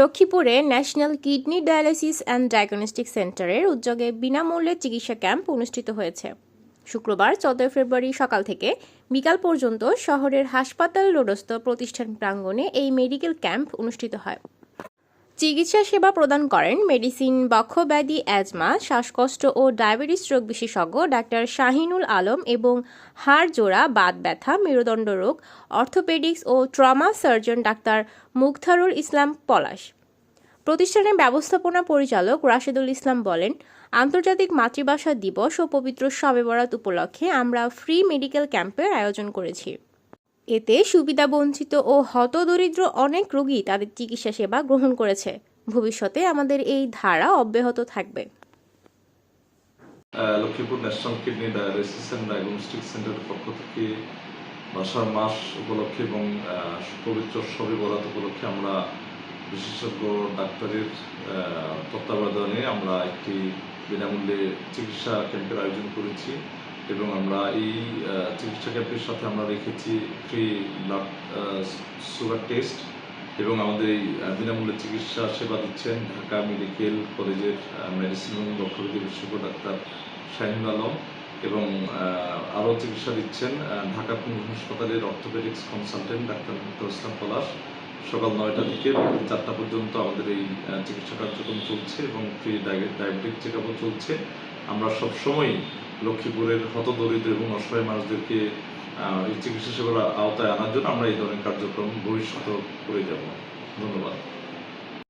লক্ষ্মীপুরে national kidney dialysis and diagnostic সেন্টারের উদ্যোগে বিনামূল্যে চিকিৎসা ক্যাম্প অনুষ্ঠিত হয়েছে। শুক্রবার চোদ্দই ফেব্রুয়ারি সকাল থেকে বিকাল পর্যন্ত শহরের হাসপাতাল রোডস্থ প্রতিষ্ঠান প্রাঙ্গণে এই মেডিকেল ক্যাম্প অনুষ্ঠিত হয়। চিকিৎসা সেবা প্রদান করেন মেডিসিন, বক্ষব্যাধি, অ্যাজমা, শ্বাসকষ্ট ও ডায়াবেটিস রোগ বিশেষজ্ঞ ডাক্তার শাহিনুল আলম এবং হাড় জোড়া, বাত ব্যথা, মেরুদণ্ড রোগ, অর্থোপেডিক্স ও ট্রমা সার্জন ডাক্তার মুখতারুল ইসলাম পলাশ। প্রতিষ্ঠানের ব্যবস্থাপনা পরিচালক রাশেদুল ইসলাম বলেন, আন্তর্জাতিক মাতৃভাষা দিবস ও পবিত্র শবে বরাত উপলক্ষে আমরা ফ্রি মেডিকেল ক্যাম্পের আয়োজন করেছি। এতে সুবিধাবঞ্চিত ও হতদরিদ্র অনেক রোগী তাদের চিকিৎসা সেবা গ্রহণ করেছে। ভবিষ্যতে আমাদের এই ধারা অব্যাহত থাকবে। Lakshmipur national kidney dialysis and diagnostic সেন্টারের পক্ষ থেকে ভাষার মাস উপলক্ষে এবং পবিত্র শবে বরাত উপলক্ষে আমরা বিশেষজ্ঞ ডাক্তারের তত্ত্বাবধানে আমরা একটি বিনামূল্যে চিকিৎসা ক্যাম্পের আয়োজন করেছি। এবং আমরা এই চিকিৎসা ক্যাম্পের সাথে আমরা রেখেছি ফ্রি ব্লাড সুগার টেস্ট এবং আমাদের এই বিনামূল্যে চিকিৎসা সেবা দিচ্ছেন ঢাকা মেডিকেল কলেজের মেডিসিন এবং বক্ষবিধি বিশেষজ্ঞ ডাক্তার শাহিনুল আলম এবং আরও চিকিৎসা দিচ্ছেন ঢাকা পঙ্গু হাসপাতালের অর্থোপেডিক্স কনসালটেন্ট ডাক্তার মুক্তার ইসলাম পলাশ। সকাল নয়টা থেকে চারটা পর্যন্ত আমাদের এই চিকিৎসা কার্যক্রম চলছে এবং ফ্রি ডায়াবেটিক চেক চলছে। আমরা সবসময়ই লক্ষ্মীপুরের হতদরিদ্র এবং অসহায় মানুষদেরকে চিকিৎসা সেবার আওতায় আনার জন্য আমরা এই ধরনের কার্যক্রম ভবিষ্যতেও করে যাব। ধন্যবাদ।